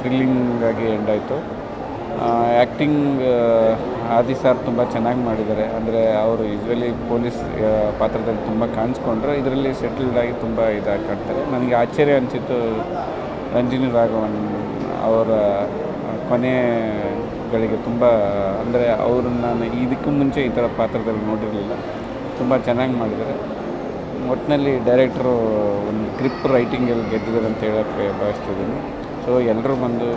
Speaker 11: ಥ್ರಿಲ್ಲಿಂಗ್ ಆಗಿ ಎಂಡ್ ಆಯಿತು ಆ್ಯಕ್ಟಿಂಗ್ ಆದಿ ಸಾರ್ ತುಂಬ ಚೆನ್ನಾಗಿ ಮಾಡಿದ್ದಾರೆ. ಅಂದರೆ ಅವರು ಯೂಶ್ವಲಿ ಪೊಲೀಸ್ ಪಾತ್ರದಲ್ಲಿ ತುಂಬ ಕಾಣಿಸ್ಕೊಂಡ್ರೆ ಇದರಲ್ಲಿ ಸೆಟಲ್ಡ್ ಆಗಿ ತುಂಬ ಇದಾಗಿ ಕಾಣ್ತಾರೆ. ನನಗೆ ಆಶ್ಚರ್ಯ ಅನಿಸಿತು ರಂಜಿನಿ ರಾಘವನ್ ಅವರ ಕೊನೆಗಳಿಗೆ ತುಂಬ, ಅಂದರೆ ಅವ್ರನ್ನ ನಾನು ಇದಕ್ಕೂ ಮುಂಚೆ ಈ ಥರ ಪಾತ್ರದಲ್ಲಿ ನೋಡಿರಲಿಲ್ಲ. ತುಂಬ ಚೆನ್ನಾಗಿ ಮಾಡಿದ್ದಾರೆ. ಒಟ್ಟಿನಲ್ಲಿ ಡೈರೆಕ್ಟ್ರು ಒಂದು ಕ್ರಿಪ್ ರೈಟಿಂಗಲ್ಲಿ ಗೆದ್ದಿದ್ದಾರೆ ಅಂತ ಹೇಳೋಕ್ಕೆ ಬಯಸ್ತಿದ್ದೀನಿ. ಸೊ, ಎಲ್ಲರೂ ಬಂದು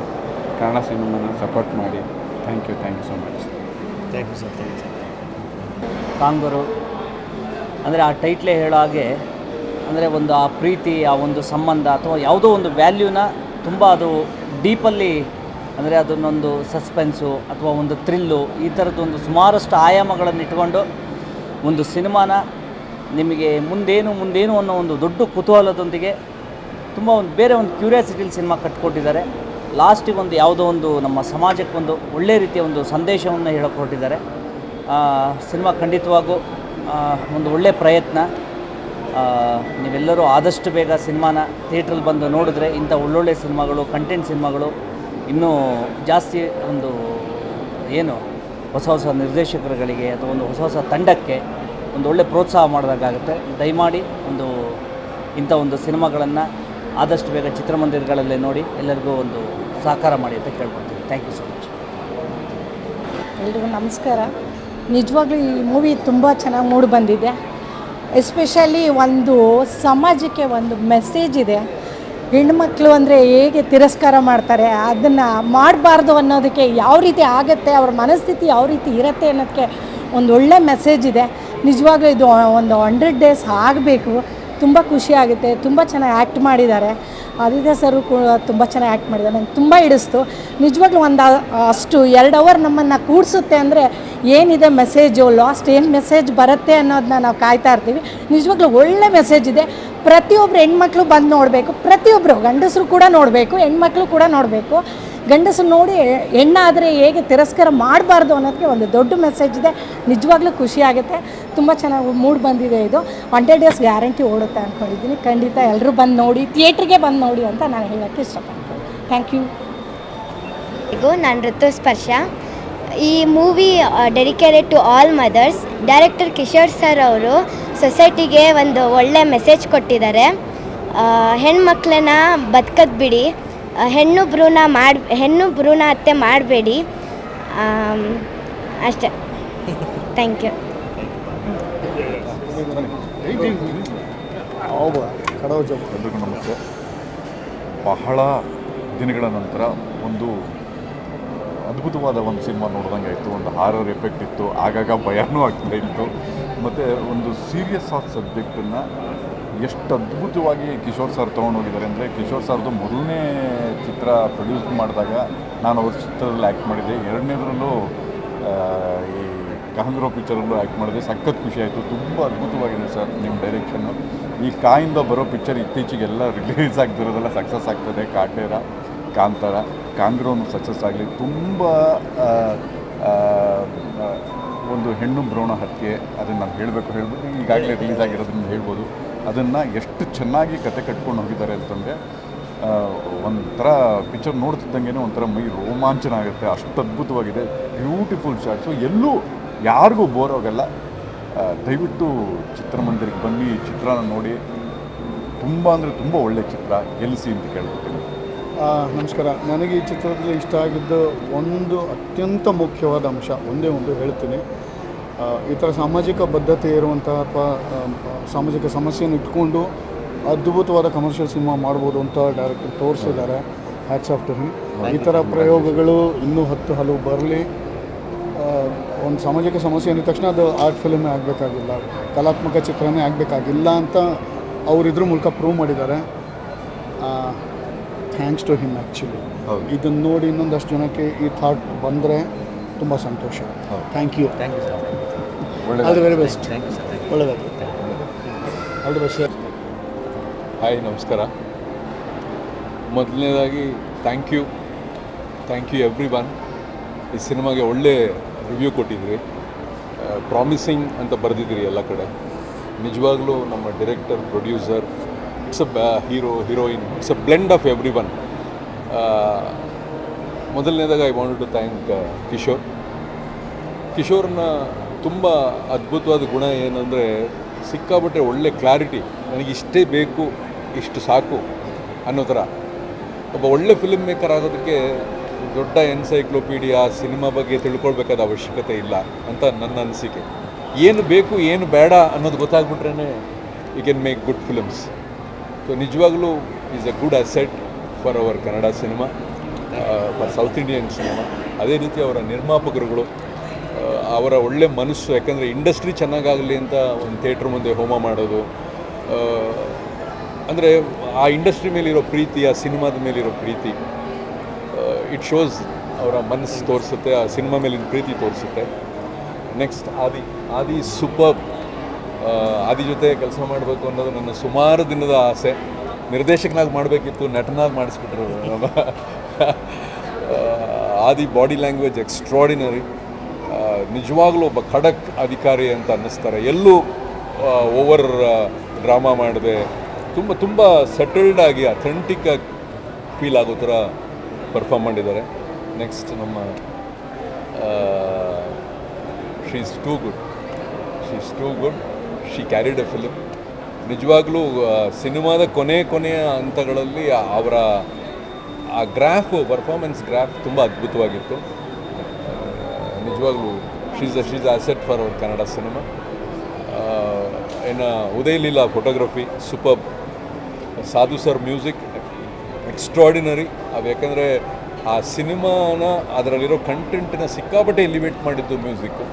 Speaker 11: ಕನ್ನಡ ಸಿನಿಮಾನ ಸಪೋರ್ಟ್ ಮಾಡಿ. Thank you thank you so much.
Speaker 12: Thank you sir, thank you Kangaroo, ಅಂದರೆ ಆ ಟೈಟ್ಲೇ ಹೇಳೋ ಹಾಗೆ, ಅಂದರೆ ಒಂದು ಆ ಪ್ರೀತಿ, ಆ ಒಂದು ಸಂಬಂಧ ಅಥವಾ ಯಾವುದೋ ಒಂದು ವ್ಯಾಲ್ಯೂನ ತುಂಬ ಅದು ಡೀಪಲ್ಲಿ ಅಂದರೆ ಅದನ್ನೊಂದು ಸಸ್ಪೆನ್ಸು ಅಥವಾ ಒಂದು ಥ್ರಿಲ್ಲು ಈ ಥರದ್ದೊಂದು ಸುಮಾರಷ್ಟು ಆಯಾಮಗಳನ್ನು ಇಟ್ಕೊಂಡು ಒಂದು ಸಿನಿಮಾನ ನಿಮಗೆ ಮುಂದೇನು ಮುಂದೇನು ಅನ್ನೋ ಒಂದು ದೊಡ್ಡ ಕುತೂಹಲದೊಂದಿಗೆ ತುಂಬ ಒಂದು ಬೇರೆ ಒಂದು ಕ್ಯೂರಿಯಾಸಿಟಿಲಿ ಸಿನಿಮಾ ಕಟ್ಕೊಟ್ಟಿದ್ದಾರೆ. ಲಾಸ್ಟಿಗೆ ಒಂದು ಯಾವುದೋ ಒಂದು ನಮ್ಮ ಸಮಾಜಕ್ಕೆ ಒಂದು ಒಳ್ಳೆ ರೀತಿಯ ಒಂದು ಸಂದೇಶವನ್ನು ಹೇಳಿಕೊಟ್ಟಿದ್ದಾರೆ. ಸಿನಿಮಾ ಖಂಡಿತವಾಗೂ ಒಂದು ಒಳ್ಳೆಯ ಪ್ರಯತ್ನ. ನೀವೆಲ್ಲರೂ ಆದಷ್ಟು ಬೇಗ ಸಿನಿಮಾನ ಥಿಯೇಟ್ರಲ್ಲಿ ಬಂದು ನೋಡಿದ್ರೆ ಇಂಥ ಒಳ್ಳೊಳ್ಳೆ ಸಿನಿಮಾಗಳು ಕಂಟೆಂಟ್ ಸಿನಿಮಾಗಳು ಇನ್ನೂ ಜಾಸ್ತಿ ಒಂದು ಏನು ಹೊಸ ಹೊಸ ನಿರ್ದೇಶಕರುಗಳಿಗೆ ಅಥವಾ ಒಂದು ಹೊಸ ಹೊಸ ತಂಡಕ್ಕೆ ಒಂದು ಒಳ್ಳೆ ಪ್ರೋತ್ಸಾಹ ಮಾಡಿದಾಗುತ್ತೆ ದಯಮಾಡಿ ಒಂದು ಇಂಥ ಒಂದು ಸಿನಿಮಾಗಳನ್ನು ಆದಷ್ಟು ಬೇಗ ಚಿತ್ರಮಂದಿರಗಳಲ್ಲೇ ನೋಡಿ ಎಲ್ಲರಿಗೂ ಒಂದು ಸಹಕಾರ ಮಾಡಿ ಅಂತ ಕೇಳ್ಕೊಳ್ತೀನಿ. ಥ್ಯಾಂಕ್ ಯು ಸೊ ಮಚ್
Speaker 2: ಎಲ್ರಿಗೂ ನಮಸ್ಕಾರ. ನಿಜವಾಗ್ಲೂ ಈ ಮೂವಿ ತುಂಬ ಚೆನ್ನಾಗಿ ಮೂಡಿ ಬಂದಿದೆ. ಎಸ್ಪೆಷಲಿ ಒಂದು ಸಮಾಜಕ್ಕೆ ಒಂದು ಮೆಸೇಜ್ ಇದೆ. ಹೆಣ್ಮಕ್ಳು ಅಂದರೆ ಹೇಗೆ ತಿರಸ್ಕಾರ ಮಾಡ್ತಾರೆ, ಅದನ್ನು ಮಾಡಬಾರ್ದು ಅನ್ನೋದಕ್ಕೆ ಯಾವ ರೀತಿ ಆಗುತ್ತೆ, ಅವ್ರ ಮನಸ್ಥಿತಿ ಯಾವ ರೀತಿ ಇರುತ್ತೆ ಅನ್ನೋದಕ್ಕೆ ಒಂದು ಒಳ್ಳೆ ಮೆಸೇಜ್ ಇದೆ. ನಿಜವಾಗ್ಲೂ ಇದು ಒಂದು ಹಂಡ್ರೆಡ್ ಡೇಸ್ ಆಗಬೇಕು. ತುಂಬ ಖುಷಿ ಆಗುತ್ತೆ, ತುಂಬ ಚೆನ್ನಾಗಿ ಆ್ಯಕ್ಟ್ ಮಾಡಿದ್ದಾರೆ. ಆದಿತ್ಯ ಸರ್ ತುಂಬ ಚೆನ್ನಾಗಿ ಆ್ಯಕ್ಟ್ ಮಾಡಿದ್ದಾರೆ. ನಂಗೆ ತುಂಬ ಹಿಡಿಸ್ತು. ನಿಜವಾಗ್ಲೂ ಒಂದು, ಅಷ್ಟು ಎರಡು ಅವರ್ ನಮ್ಮನ್ನು ಕೂಡಿಸುತ್ತೆ ಅಂದರೆ ಏನಿದೆ ಮೆಸೇಜು ಲಾಸ್ಟ್ ಏನು ಮೆಸೇಜ್ ಬರುತ್ತೆ ಅನ್ನೋದನ್ನ ನಾವು ಕಾಯ್ತಾ ಇರ್ತೀವಿ. ನಿಜವಾಗ್ಲೂ ಒಳ್ಳೆ ಮೆಸೇಜ್ ಇದೆ. ಪ್ರತಿಯೊಬ್ಬರು ಹೆಣ್ಮಕ್ಳು ಬಂದು ನೋಡಬೇಕು. ಪ್ರತಿಯೊಬ್ಬರು ಗಂಡಸರು ಕೂಡ ನೋಡಬೇಕು, ಹೆಣ್ಮಕ್ಳು ಕೂಡ ನೋಡಬೇಕು. ಗಂಡಸರು ನೋಡಿ ಹೆಣ್ಣಾದರೆ ಹೇಗೆ ತಿರಸ್ಕಾರ ಮಾಡಬಾರ್ದು ಅನ್ನೋದಕ್ಕೆ ಒಂದು ದೊಡ್ಡ ಮೆಸೇಜ್ ಇದೆ. ನಿಜವಾಗ್ಲೂ ಖುಷಿ ಆಗುತ್ತೆ. ತುಂಬ ಚೆನ್ನಾಗಿ ಮೂಡ್ ಬಂದಿದೆ ಇದು. ಹಂಡ್ರೆಡ್ ಡೇಸ್ ಗ್ಯಾರಂಟಿ ಓಡುತ್ತೆ ಅಂದ್ಕೊಂಡಿದ್ದೀನಿ ಖಂಡಿತ ಎಲ್ಲರೂ ಬಂದು ನೋಡಿ ಥಿಯೇಟ್ರಿಗೆ ಬಂದು ನೋಡಿ ಅಂತ ನಾನು ಹೇಳೋಕ್ಕೆ ಇಷ್ಟಪಡ್ತೀನಿ. ಥ್ಯಾಂಕ್ ಯು
Speaker 13: ನಾನು ಋತುಸ್ಪರ್ಶ. ಈ movie dedicated to all mothers director Kishore sir ಅವರು ಸೊಸೈಟಿಗೆ ಒಂದು ಒಳ್ಳೆ ಮೆಸೇಜ್ ಕೊಟ್ಟಿದ್ದಾರೆ. ಹೆಣ್ಮಕ್ಳನ್ನ ಬದುಕದ್ ಬಿಡಿ. ಹೆಣ್ಣು ಭ್ರೂಣ ಮಾಡಿ ಹೆಣ್ಣು ಭ್ರೂಣ ಹತ್ಯೆ ಮಾಡಬೇಡಿ. ಅಷ್ಟೆ. ಥ್ಯಾಂಕ್ ಯು
Speaker 14: ಎಲ್ರಿಗೂ ನಮಸ್ತೆ. ಬಹಳ ದಿನಗಳ ನಂತರ ಒಂದು ಅದ್ಭುತವಾದ ಒಂದು ಸಿನಿಮಾ ನೋಡ್ದಂಗೆ ಆಯಿತು. ಒಂದು ಹಾರರ್ ಎಫೆಕ್ಟ್ ಇತ್ತು. ಆಗಾಗ ಭಯನೂ ಆಗ್ತಾ ಇತ್ತು. ಮತ್ತು ಒಂದು ಸೀರಿಯಸ್ ಆಫ್ ಸಬ್ಜೆಕ್ಟನ್ನು ಎಷ್ಟು ಅದ್ಭುತವಾಗಿ ಕಿಶೋರ್ ಸರ್ ತೊಗೊಂಡೋಗಿದ್ದಾರೆ ಅಂದರೆ ಕಿಶೋರ್ ಸರ್ದು ಮೊದಲನೇ ಚಿತ್ರ ಪ್ರೊಡ್ಯೂಸ್ ಮಾಡಿದಾಗ ನಾನು ಅವ್ರ ಚಿತ್ರದಲ್ಲಿ ಆ್ಯಕ್ಟ್ ಮಾಡಿದ್ದೆ. ಎರಡನೇದ್ರಲ್ಲೂ ಈ ಕಾಂಗ್ರೋ ಪಿಕ್ಚರಲ್ಲೂ ಆ್ಯಕ್ಟ್ ಮಾಡಿದೆ. ಸಖತ್ ಖುಷಿ ಆಯಿತು. ತುಂಬ ಅದ್ಭುತವಾಗಿದೆ ಸರ್ ನಿಮ್ಮ ಡೈರೆಕ್ಷನ್ನು ಈ ಕಾಯಿಂದ ಬರೋ ಪಿಕ್ಚರ್ ಇತ್ತೀಚೆಗೆಲ್ಲ ರಿಲೀಸ್ ಆಗ್ತಿರೋದೆಲ್ಲ ಸಕ್ಸಸ್ ಆಗ್ತದೆ. ಕಾಟೇರ, ಕಾಂತಾರ, ಕಾಂಗ್ರೋನು ಸಕ್ಸಸ್ ಆಗಲಿ. ತುಂಬ ಒಂದು ಹೆಣ್ಣು ಭ್ರೂಣ ಹತ್ಯೆ, ಅದನ್ನು ನಾನು ಹೇಳಬೇಕು ಹೇಳ್ಬೋದು. ಈಗಾಗಲೇ ರಿಲೀಸ್ ಆಗಿರೋದ್ರಿಂದ ಹೇಳ್ಬೋದು. ಅದನ್ನು ಎಷ್ಟು ಚೆನ್ನಾಗಿ ಕತೆ ಕಟ್ಕೊಂಡು ಹೋಗಿದ್ದಾರೆ ಅಂತಂದರೆ ಒಂಥರ ಪಿಕ್ಚರ್ ನೋಡ್ತಿದ್ದಂಗೆ ಒಂಥರ ಮೈ ರೋಮಾಂಚನ ಆಗುತ್ತೆ ಅಷ್ಟು ಅದ್ಭುತವಾಗಿದೆ ಬ್ಯೂಟಿಫುಲ್ ಶಾಟ್ಸು ಎಲ್ಲೂ ಯಾರಿಗೂ ಬೋರ್ ಹೋಗಲ್ಲ ದಯವಿಟ್ಟು ಚಿತ್ರಮಂದಿರಕ್ಕೆ ಬನ್ನಿ ಚಿತ್ರನ ನೋಡಿ. ತುಂಬ ಅಂದರೆ ತುಂಬ ಒಳ್ಳೆಯ ಚಿತ್ರ ಗೆಲ್ಲಿಸಿ ಅಂತ ಕೇಳ್ಕೊತೀನಿ
Speaker 15: ನಮಸ್ಕಾರ. ನನಗೆ ಈ ಚಿತ್ರದಲ್ಲಿ ಇಷ್ಟ ಆಗಿದ್ದು ಒಂದು ಅತ್ಯಂತ ಮುಖ್ಯವಾದ ಅಂಶ, ಒಂದೇ ಒಂದು ಹೇಳ್ತೀನಿ. ಈ ಥರ ಸಾಮಾಜಿಕ ಬದ್ಧತೆ ಇರುವಂತಹ ಅಥವಾ ಸಾಮಾಜಿಕ ಸಮಸ್ಯೆಯನ್ನು ಇಟ್ಕೊಂಡು ಅದ್ಭುತವಾದ ಕಮರ್ಷಿಯಲ್ ಸಿನಿಮಾ ಮಾಡ್ಬೋದು ಅಂತ ಡೈರೆಕ್ಟರ್ ತೋರಿಸಿದ್ದಾರೆ. ಹ್ಯಾಟ್ಸ್ ಆಫ್ ಟು ಹಿಮ್ ಈ ಥರ ಪ್ರಯೋಗಗಳು ಇನ್ನೂ ಹತ್ತು ಹಲವು ಬರಲಿ. ಒಂದು ಸಾಮಾಜಿಕ ಸಮಸ್ಯೆ ಅಂದ ತಕ್ಷಣ ಅದು ಆರ್ಟ್ ಫಿಲ್ಮೇ ಆಗಬೇಕಾಗಿಲ್ಲ ಕಲಾತ್ಮಕ ಚಿತ್ರನೇ ಆಗಬೇಕಾಗಿಲ್ಲ ಅಂತ ಅವರಿದ್ರ ಮೂಲಕ ಪ್ರೂವ್ ಮಾಡಿದ್ದಾರೆ. ಥ್ಯಾಂಕ್ಸ್ ಟು ಹಿಮ್ ಆ್ಯಕ್ಚುಲಿ ಇದನ್ನು ನೋಡಿ ಇನ್ನೊಂದಷ್ಟು ಜನಕ್ಕೆ ಈ ಥಾಟ್ ಬಂದರೆ ತುಂಬ ಸಂತೋಷ. Thank you
Speaker 12: thank you sir
Speaker 15: all the very best ಒಳ್ಳೆಯದಾಗಲಿ ಆಲ್ ದಿ ಬೆಸ್ಟ್
Speaker 16: ಹಾಯ್ ನಮಸ್ಕಾರ. ಮೊದಲನೇದಾಗಿ thank you thank you everyone ಈ ಸಿನಿಮಾಗೆ ಒಳ್ಳೆ ರಿವ್ಯೂ ಕೊಟ್ಟಿದ್ರಿ. ಪ್ರಾಮಿಸಿಂಗ್ ಅಂತ ಬರೆದಿದ್ದೀರಿ ಎಲ್ಲ ಕಡೆ. ನಿಜವಾಗ್ಲೂ ನಮ್ಮ director producer it's a hero heroine it's a blend of everyone ಮೊದಲನೇದಾಗ I want to thank Kishore ಕಿಶೋರ್ನ ತುಂಬ ಅದ್ಭುತವಾದ ಗುಣ ಏನಂದರೆ ಸಿಕ್ಕಾಪಟ್ಟೆ ಒಳ್ಳೆ ಕ್ಲಾರಿಟಿ. ನನಗೆ ಇಷ್ಟೇ ಬೇಕು, ಇಷ್ಟು ಸಾಕು ಅನ್ನೋ ಥರ. ಒಬ್ಬ ಒಳ್ಳೆ ಫಿಲ್ಮ್ ಮೇಕರ್ ಆಗೋದಕ್ಕೆ ದೊಡ್ಡ ಎನ್ಸೈಕ್ಲೋಪೀಡಿಯಾ ಸಿನಿಮಾ ಬಗ್ಗೆ ತಿಳ್ಕೊಳ್ಬೇಕಾದ ಅವಶ್ಯಕತೆ ಇಲ್ಲ ಅಂತ ನನ್ನ ಅನಿಸಿಕೆ. ಏನು ಬೇಕು, ಏನು ಬೇಡ ಅನ್ನೋದು ಗೊತ್ತಾಗ್ಬಿಟ್ರೇ you can make good films so ನಿಜವಾಗ್ಲೂ is a good asset for our Kannada cinema for South Indian cinema ಅದೇ ರೀತಿ ಅವರ ನಿರ್ಮಾಪಕರುಗಳು ಅವರ ಒಳ್ಳೆ ಮನಸ್ಸು, ಯಾಕಂದರೆ ಇಂಡಸ್ಟ್ರಿ ಚೆನ್ನಾಗಾಗಲಿ ಅಂತ ಒಂದು ಥಿಯೇಟ್ರ್ ಮುಂದೆ ಹೋಮ ಮಾಡೋದು ಅಂದರೆ ಆ ಇಂಡಸ್ಟ್ರಿ ಮೇಲಿರೋ ಪ್ರೀತಿ, ಆ ಸಿನಿಮಾದ ಮೇಲಿರೋ ಪ್ರೀತಿ ಇಟ್ ಶೋಸ್ ಅವರ ಮನಸ್ಸು ತೋರಿಸುತ್ತೆ, ಆ ಸಿನಿಮಾ ಮೇಲಿನ ಪ್ರೀತಿ ತೋರಿಸುತ್ತೆ. ನೆಕ್ಸ್ಟ್ ಆದಿ ಆದಿ ಸೂಪರ್ ಆದಿ ಜೊತೆ ಕೆಲಸ ಮಾಡಬೇಕು ಅನ್ನೋದು ನನ್ನ ಸುಮಾರು ದಿನದ ಆಸೆ. ನಿರ್ದೇಶಕನಾಗಿ ಮಾಡಬೇಕಿತ್ತು, ನಟನಾಗಿ ಮಾಡಿಸ್ಬಿಟ್ರು. ಆದಿ ಬಾಡಿ ಲ್ಯಾಂಗ್ವೇಜ್ ಎಕ್ಸ್ಟ್ರಾಡಿನರಿ ನಿಜವಾಗ್ಲೂ ಒಬ್ಬ ಖಡಕ್ ಅಧಿಕಾರಿ ಅಂತ ಅನ್ನಿಸ್ತಾರೆ. ಎಲ್ಲೂ ಓವರ್ ಡ್ರಾಮಾ ಮಾಡದೆ. ತುಂಬ ತುಂಬ ಸೆಟಲ್ಡ್ ಆಗಿ ಅಥೆಂಟಿಕ್ ಆಗಿ ಫೀಲ್ ಆಗೋ ಥರ ಪರ್ಫಾರ್ಮ್ ಮಾಡಿದ್ದಾರೆ. ನೆಕ್ಸ್ಟ್ ನಮ್ಮ she is too good. She is too good. She carried a film. ನಿಜವಾಗ್ಲೂ ಸಿನಿಮಾದ ಕೊನೆ ಕೊನೆಯ ಹಂತಗಳಲ್ಲಿ ಅವರ, ಆ ಗ್ರಾಫು, ಪರ್ಫಾರ್ಮೆನ್ಸ್ ಗ್ರಾಫ್ ತುಂಬ ಅದ್ಭುತವಾಗಿತ್ತು. ನಿಜವಾಗ್ಲೂ she's a she's asset for our Kannada cinema ಇನ್ನು Uday Leela photography super Sadhu sir music extraordinary ಅದು ಯಾಕಂದರೆ ಆ ಸಿನಿಮಾನ ಅದರಲ್ಲಿರೋ ಕಂಟೆಂಟನ್ನ ಸಿಕ್ಕಾಪಟ್ಟೆ ಎಲಿವೇಟ್ ಮಾಡಿದ್ದು ಮ್ಯೂಸಿಕ್ಕು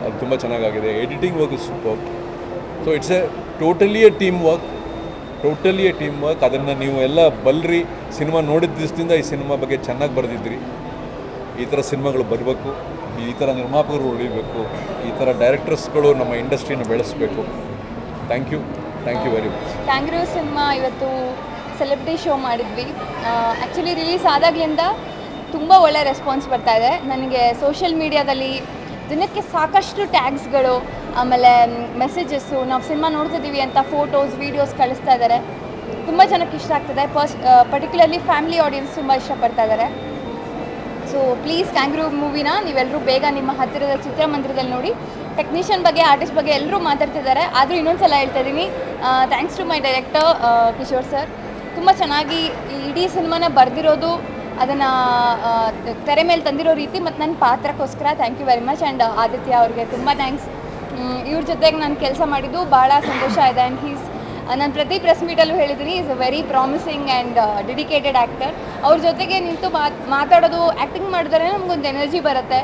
Speaker 16: ಅದು ತುಂಬ ಚೆನ್ನಾಗಾಗಿದೆ editing work super so it's a totally a teamwork totally a teamwork ಅದನ್ನು ನೀವು ಎಲ್ಲ ಬಲ್ರಿ ಸಿನಿಮಾ ನೋಡಿದ ದಿವಸದಿಂದ ಈ ಸಿನಿಮಾ ಬಗ್ಗೆ ಚೆನ್ನಾಗಿ ಬರೆದಿದ್ರಿ ಈ ಥರ ಸಿನಿಮಾಗಳು ಬರಬೇಕು ಈ ಥರ ನಿರ್ಮಾಪಕರು ಉಳಿಬೇಕು, ಈ ಥರ ಡೈರೆಕ್ಟರ್ಸ್ಗಳು ನಮ್ಮ ಇಂಡಸ್ಟ್ರಿನ ಬೆಳೆಸಬೇಕು. Thank you thank you very much
Speaker 4: Kangaroo cinema ಇವತ್ತು ಸೆಲೆಬ್ರಿಟಿ ಶೋ ಮಾಡಿದ್ವಿ. ಆ್ಯಕ್ಚುಲಿ ರಿಲೀಸ್ ಆದಾಗ್ಲಿಂದ ತುಂಬ ಒಳ್ಳೆ ರೆಸ್ಪಾನ್ಸ್ ಬರ್ತಾ ಇದೆ. ನನಗೆ ಸೋಷಿಯಲ್ ಮೀಡಿಯಾದಲ್ಲಿ ದಿನಕ್ಕೆ ಸಾಕಷ್ಟು ಟ್ಯಾಗ್ಸ್ಗಳು ಆಮೇಲೆ ಮೆಸೇಜಸ್ಸು ನಾವು ಸಿನಿಮಾ ನೋಡ್ತಿದ್ದೀವಿ ಅಂತ ಫೋಟೋಸ್ ವೀಡಿಯೋಸ್ ಕಳಿಸ್ತಾ ಇದ್ದಾರೆ ತುಂಬ ಜನಕ್ಕೆ ಇಷ್ಟ ಆಗ್ತದೆ. ಪರ್ಸ್ ಪರ್ಟಿಕ್ಯುಲರ್ಲಿ ಫ್ಯಾಮಿಲಿ ಆಡಿಯನ್ಸ್ ತುಂಬ ಇಷ್ಟಪಡ್ತಾ ಇದ್ದಾರೆ ಸೊ ಪ್ಲೀಸ್ ಕ್ಯಾಂಗ್ರೂ ಮೂವಿನ ನೀವೆಲ್ಲರೂ ಬೇಗ ನಿಮ್ಮ ಹತ್ತಿರದ ಚಿತ್ರಮಂದಿರದಲ್ಲಿ ನೋಡಿ. ಟೆಕ್ನಿಷಿಯನ್ ಬಗ್ಗೆ ಆರ್ಟಿಸ್ಟ್ ಬಗ್ಗೆ ಎಲ್ಲರೂ ಮಾತಾಡ್ತಿದ್ದಾರೆ. ಆದರೂ ಇನ್ನೊಂದು ಸಲ ಹೇಳ್ತಾ ಇದ್ದೀನಿ thanks to my director Kishore sir ತುಂಬ ಚೆನ್ನಾಗಿ ಈ ಇಡೀ ಸಿನಿಮಾನ ಬರೆದಿರೋದು, ಅದನ್ನು ತೆರೆ ಮೇಲೆ ತಂದಿರೋ ರೀತಿ ಮತ್ತು ನನ್ನ ಪಾತ್ರಕ್ಕೋಸ್ಕರ thank you very much and Aditya ಅವ್ರಿಗೆ ತುಂಬ ಥ್ಯಾಂಕ್ಸ್ ಇವ್ರ ಜೊತೆಗೆ ನಾನು ಕೆಲಸ ಮಾಡಿದ್ದು ಭಾಳ ಸಂತೋಷ ಇದೆ ಆ್ಯಂಡ್ ಹೀಸ್ ನಾನು ಪ್ರತಿ ಪ್ರೆಸ್ ಮೀಟಲ್ಲೂ ಹೇಳಿದ್ದೀನಿ is a very promising and dedicated actor ಅವ್ರ ಜೊತೆಗೆ ನಿಂತು ಮಾತ್ ಮಾತಾಡೋದು ಆ್ಯಕ್ಟಿಂಗ್ ಮಾಡಿದ್ರೆ ನಮಗೊಂದು ಎನರ್ಜಿ ಬರುತ್ತೆ.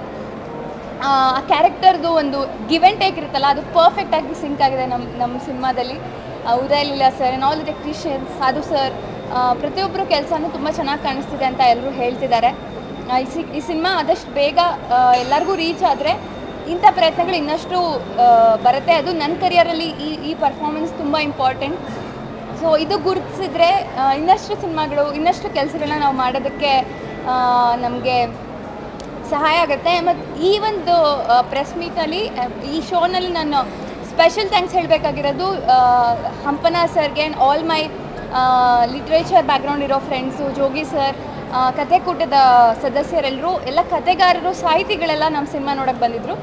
Speaker 4: ಆ ಕ್ಯಾರೆಕ್ಟರ್ದು ಒಂದು ಗಿವ್ ಆ್ಯಂಡ್ ಟೇಕ್ ಇರುತ್ತಲ್ಲ, ಅದು ಪರ್ಫೆಕ್ಟಾಗಿ ಸಿಂಕ್ ಆಗಿದೆ ನಮ್ಮ ನಮ್ಮ ಸಿನಿಮಾದಲ್ಲಿ. Udaya Leela sir all the technicians Sadhu sir ಪ್ರತಿಯೊಬ್ಬರು ಕೆಲಸನೂ ತುಂಬ ಚೆನ್ನಾಗಿ ಕಾಣಿಸ್ತಿದೆ ಅಂತ ಎಲ್ಲರೂ ಹೇಳ್ತಿದ್ದಾರೆ. ಈ ಸಿನಿಮಾ ಆದಷ್ಟು ಬೇಗ ಎಲ್ಲರಿಗೂ ರೀಚ್ ಆದರೆ ಇಂಥ ಪ್ರಯತ್ನಗಳು ಇನ್ನಷ್ಟು ಬರುತ್ತೆ. ಅದು ನನ್ನ ಕರಿಯರಲ್ಲಿ ಈ ಈ ಪರ್ಫಾರ್ಮೆನ್ಸ್ ತುಂಬ ಇಂಪಾರ್ಟೆಂಟ್ ಸೊ ಇದು ಗುರುತಿಸಿದ್ರೆ ಇನ್ನಷ್ಟು ಸಿನಿಮಾಗಳು, ಇನ್ನಷ್ಟು ಕೆಲಸಗಳನ್ನ ನಾವು ಮಾಡೋದಕ್ಕೆ ನಮಗೆ ಸಹಾಯ ಆಗುತ್ತೆ. ಮತ್ತು ಈ ಒಂದು ಪ್ರೆಸ್ ಮೀಟಲ್ಲಿ ಈ ಶೋನಲ್ಲಿ ನಾನು ಸ್ಪೆಷಲ್ ಥ್ಯಾಂಕ್ಸ್ ಹೇಳಬೇಕಾಗಿರೋದು ಹಂಪನ ಸರ್ಗೆ and all my literature background ಇರೋ ಫ್ರೆಂಡ್ಸು ಜೋಗಿ ಸರ್ ಕಥೆಕೂಟದ ಸದಸ್ಯರೆಲ್ಲರೂ ಎಲ್ಲ ಕಥೆಗಾರರು, ಸಾಹಿತಿಗಳೆಲ್ಲ ನಮ್ಮ ಸಿನಿಮಾ ನೋಡೋಕ್ಕೆ ಬಂದಿದ್ದರು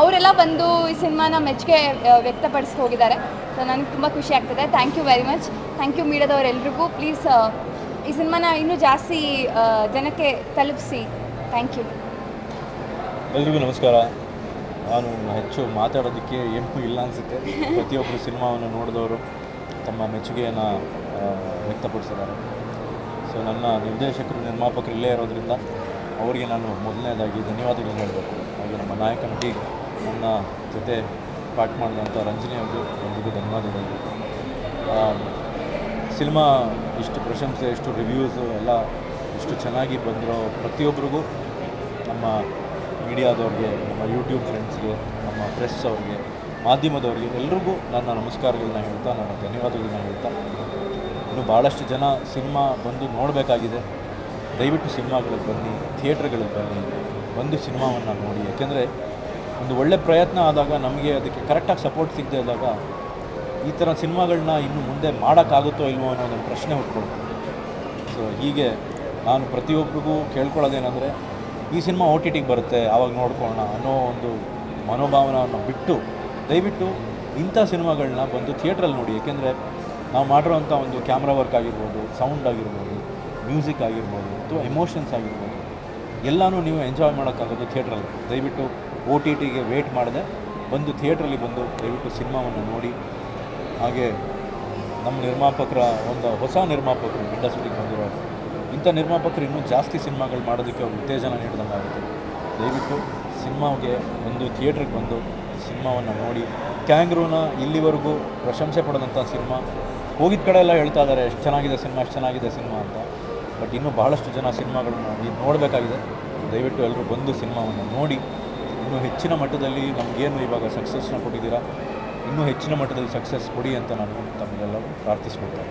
Speaker 4: ಅವರೆಲ್ಲ ಬಂದು ಈ ಸಿನಿಮಾನ ಮೆಚ್ಚುಗೆ ವ್ಯಕ್ತಪಡಿಸಿ ಹೋಗಿದ್ದಾರೆ. ಸೊ ನನಗೆ ತುಂಬ ಖುಷಿ ಆಗ್ತದೆ. Thank you very much thank you ಮೀಡಿಯಾದವರೆಲ್ರಿಗೂ please ಈ ಸಿನಿಮಾನ ಇನ್ನೂ ಜಾಸ್ತಿ ಜನಕ್ಕೆ ತಲುಪಿಸಿ. ಥ್ಯಾಂಕ್ ಯು
Speaker 17: ಎಲ್ರಿಗೂ ನಮಸ್ಕಾರ. ನಾನು ಹೆಚ್ಚು ಮಾತಾಡೋದಕ್ಕೆ ಎಂಪು ಇಲ್ಲ ಅನಿಸುತ್ತೆ. ಪ್ರತಿಯೊಬ್ಬರು ಸಿನಿಮಾವನ್ನು ನೋಡಿದವರು ತಮ್ಮ ಮೆಚ್ಚುಗೆಯನ್ನು ವ್ಯಕ್ತಪಡಿಸಿದ್ದಾರೆ. ಸೊ ನನ್ನ ನಿರ್ದೇಶಕರು, ನಿರ್ಮಾಪಕರು ಇಲ್ಲೇ ಇರೋದರಿಂದ ಅವರಿಗೆ ನಾನು ಮೊದಲನೇದಾಗಿ ಧನ್ಯವಾದಗಳನ್ನು ಹೇಳಬೇಕು. ಹಾಗೆ ನಮ್ಮ ನಾಯಕ ನಟಿ ನನ್ನ ಜೊತೆ ಪಾಠ ಮಾಡಿದಂಥ ರಂಜನಿ ಅವರು ಎಲ್ರಿಗೂ ಧನ್ಯವಾದಗಳು. ಸಿನಿಮಾ ಇಷ್ಟು ಪ್ರಶಂಸೆ, ಇಷ್ಟು ರಿವ್ಯೂಸು ಎಲ್ಲ ಇಷ್ಟು ಚೆನ್ನಾಗಿ ಬಂದಿರೋ ಪ್ರತಿಯೊಬ್ಬರಿಗೂ ನಮ್ಮ ಮೀಡಿಯಾದವ್ರಿಗೆ, ನಮ್ಮ ಯೂಟ್ಯೂಬ್ ಫ್ರೆಂಡ್ಸ್ಗೆ ನಮ್ಮ ಪ್ರೆಸ್ ಅವ್ರಿಗೆ, ಮಾಧ್ಯಮದವ್ರಿಗೆ ಎಲ್ರಿಗೂ ನನ್ನ ನಮಸ್ಕಾರಗಳನ್ನ ಹೇಳ್ತಾ, ನನ್ನ ಧನ್ಯವಾದಗಳನ್ನ ಹೇಳ್ತಾ, ಇನ್ನು ಭಾಳಷ್ಟು ಜನ ಸಿನಿಮಾ ಬಂದು ನೋಡಬೇಕಾಗಿದೆ. ದಯವಿಟ್ಟು ಸಿನಿಮಾಗಳಿಗೆ ಬನ್ನಿ ಥಿಯೇಟ್ರ್ಗಳಿಗೆ ಬನ್ನಿ. ಬಂದು ಸಿನಿಮಾವನ್ನು ನೋಡಿ, ಯಾಕೆಂದರೆ ಒಂದು ಒಳ್ಳೆ ಪ್ರಯತ್ನ ಆದಾಗ ನಮಗೆ ಅದಕ್ಕೆ ಕರೆಕ್ಟಾಗಿ ಸಪೋರ್ಟ್ ಸಿಗದೆ ಇದ್ದಾಗ ಈ ಥರ ಸಿನಿಮಾಗಳನ್ನ ಇನ್ನು ಮುಂದೆ ಮಾಡೋಕ್ಕಾಗುತ್ತೋ ಇಲ್ವೋ ಅನ್ನೋ ಒಂದು ಪ್ರಶ್ನೆ ಹುಟ್ಕೊಳ್ತೀನಿ ಸೊ ಹೀಗೆ ನಾನು ಪ್ರತಿಯೊಬ್ಬರಿಗೂ ಕೇಳ್ಕೊಳ್ಳೋದೇನೆಂದರೆ, ಈ ಸಿನಿಮಾ ಓ ಟಿ ಟಿಗೆ ಬರುತ್ತೆ, ಆವಾಗ ನೋಡ್ಕೊಳ್ಳೋಣ ಅನ್ನೋ ಒಂದು ಮನೋಭಾವನವನ್ನು ಬಿಟ್ಟು, ದಯವಿಟ್ಟು ಇಂಥ ಸಿನಿಮಾಗಳನ್ನ ಬಂದು ಥಿಯೇಟ್ರಲ್ಲಿ ನೋಡಿ. ಏಕೆಂದರೆ ನಾವು ಮಾಡಿರೋಂಥ ಒಂದು ಕ್ಯಾಮ್ರಾ ವರ್ಕ್ ಆಗಿರ್ಬೋದು, ಸೌಂಡ್ ಆಗಿರ್ಬೋದು, ಮ್ಯೂಸಿಕ್ ಆಗಿರ್ಬೋದು, ಅಥವಾ ಎಮೋಷನ್ಸ್ ಆಗಿರ್ಬೋದು ಎಲ್ಲನೂ ನೀವು ಎಂಜಾಯ್ ಮಾಡೋಕ್ಕಾಗೋದು ಥಿಯೇಟ್ರಲ್ಲಿ ದಯವಿಟ್ಟು ಒ ಟಿ ಟಿಗೆ ವೇಟ್ ಮಾಡದೆ ಬಂದು ಥಿಯೇಟ್ರಲ್ಲಿ ಬಂದು ದಯವಿಟ್ಟು ಸಿನಿಮಾವನ್ನು ನೋಡಿ. ಹಾಗೆ ನಮ್ಮ ನಿರ್ಮಾಪಕರ ಒಂದು ಹೊಸ ನಿರ್ಮಾಪಕರು ಇಂಡಸ್ಟ್ರಿಗೆ ಬಂದಿರೋ ಇಂಥ ನಿರ್ಮಾಪಕರು ಇನ್ನೂ ಜಾಸ್ತಿ ಸಿನಿಮಾಗಳು ಮಾಡೋದಕ್ಕೆ ಅವ್ರು ಉತ್ತೇಜನ ನೀಡಿದಂಗೆ ದಯವಿಟ್ಟು ಸಿನಿಮಾಗೆ ಒಂದು ಥಿಯೇಟ್ರಿಗೆ ಬಂದು ಸಿನಿಮಾವನ್ನು ನೋಡಿ. ಕ್ಯಾಂಗ್ರೂನ ಇಲ್ಲಿವರೆಗೂ ಪ್ರಶಂಸೆ ಪಡೆದಂಥ ಸಿನಿಮಾ. ಹೋಗಿದ್ದ ಕಡೆ ಎಲ್ಲ ಹೇಳ್ತಾ ಇದ್ದಾರೆ, ಎಷ್ಟು ಚೆನ್ನಾಗಿದೆ ಸಿನಿಮಾ, ಎಷ್ಟು ಚೆನ್ನಾಗಿದೆ ಸಿನಿಮಾ ಅಂತ. ಬಟ್ ಇನ್ನೂ ಬಹಳಷ್ಟು ಜನ ಸಿನಿಮಾಗಳನ್ನು ನೋಡಬೇಕಾಗಿದೆ. ದಯವಿಟ್ಟು ಎಲ್ಲರೂ ಬಂದು ಸಿನಿಮಾವನ್ನು ನೋಡಿ. ಇನ್ನೂ ಹೆಚ್ಚಿನ ಮಟ್ಟದಲ್ಲಿ ನಮಗೇನು ಇವಾಗ ಸಕ್ಸಸ್ನ ಕೊಟ್ಟಿದ್ದೀರಾ? ಇನ್ನೂ ಹೆಚ್ಚಿನ ಮಟ್ಟದಲ್ಲಿ ಸಕ್ಸಸ್ ಕೊಡಿ ಅಂತ ನಾನು ತಮಗೆಲ್ಲರೂ ಪ್ರಾರ್ಥಿಸ್ಕೊಳ್ತಾ